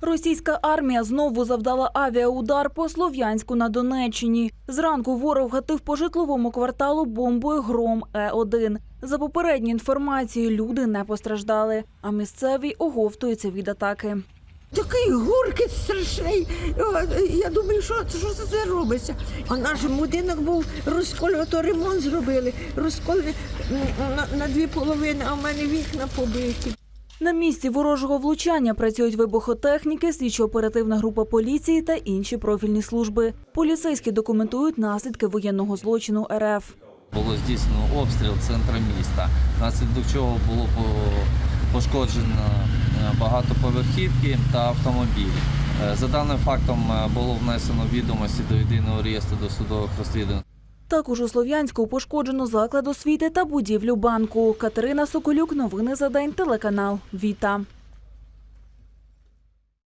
Російська армія знову завдала авіаудар по Слов'янську на Донеччині. Зранку ворог гатив по житловому кварталу бомбою Гром Е1. За попередньою інформацією, люди не постраждали, а місцеві оговтуються від атаки. Такий гуркіт страшний. Я думаю, що, що це робиться? А наш будинок був розколювати, то ремонт зробили. Розколювали на, на дві половини, а в мене вікна побиті. На місці ворожого влучання працюють вибухотехніки, слідчо-оперативна група поліції та інші профільні служби. Поліцейські документують наслідки воєнного злочину РФ. Було здійснено обстріл центра міста, внаслідок чого було пошкоджено е, багатоповерхівки та автомобілі. Е, За даним фактом е, було внесено відомості до єдиного реєстру досудових розслідувань. Також у Слов'янську пошкоджено заклад освіти та будівлю банку. Катерина Соколюк. Новини за день. Телеканал Віта.